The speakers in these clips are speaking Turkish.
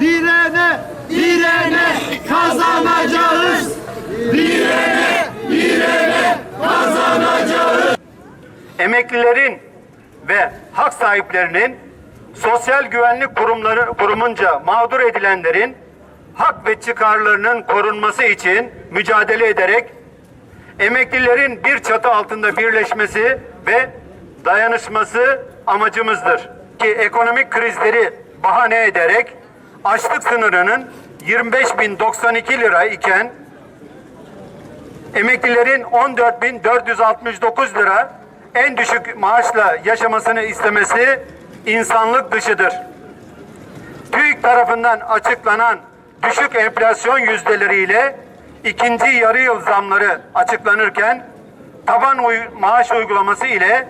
Direne, direne kazanacağız. emeklilerin ve hak sahiplerinin sosyal güvenlik kurumları kurumunca mağdur edilenlerin hak ve çıkarlarının korunması için mücadele ederek emeklilerin bir çatı altında birleşmesi ve dayanışması amacımızdır. Ki ekonomik krizleri bahane ederek açlık sınırının 25.092 lira iken emeklilerin 14.469 lira en düşük maaşla yaşamasını istemesi insanlık dışıdır. TÜİK tarafından açıklanan düşük enflasyon yüzdeleriyle ikinci yarı yıl zamları açıklanırken taban uy- maaş uygulaması ile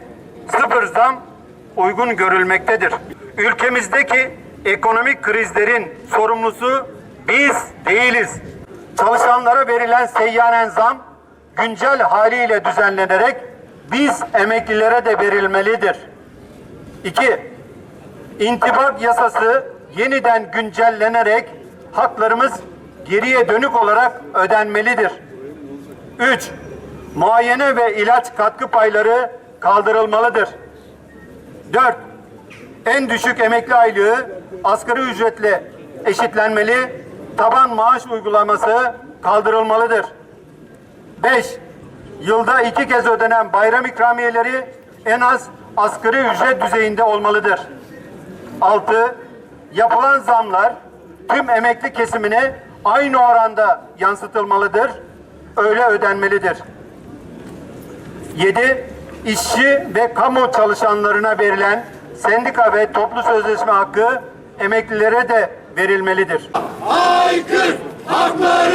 sıfır zam uygun görülmektedir. Ülkemizdeki ekonomik krizlerin sorumlusu biz değiliz. Çalışanlara verilen seyyanen zam güncel haliyle düzenlenerek biz emeklilere de verilmelidir. 2. İntibak yasası yeniden güncellenerek haklarımız geriye dönük olarak ödenmelidir. 3. Muayene ve ilaç katkı payları kaldırılmalıdır. 4. En düşük emekli aylığı asgari ücretle eşitlenmeli, taban maaş uygulaması kaldırılmalıdır. 5. Yılda iki kez ödenen bayram ikramiyeleri en az asgari ücret düzeyinde olmalıdır. 6. Yapılan zamlar tüm emekli kesimine aynı oranda yansıtılmalıdır. Öyle ödenmelidir. 7. İşçi ve kamu çalışanlarına verilen sendika ve toplu sözleşme hakkı emeklilere de verilmelidir. Haykır, haklar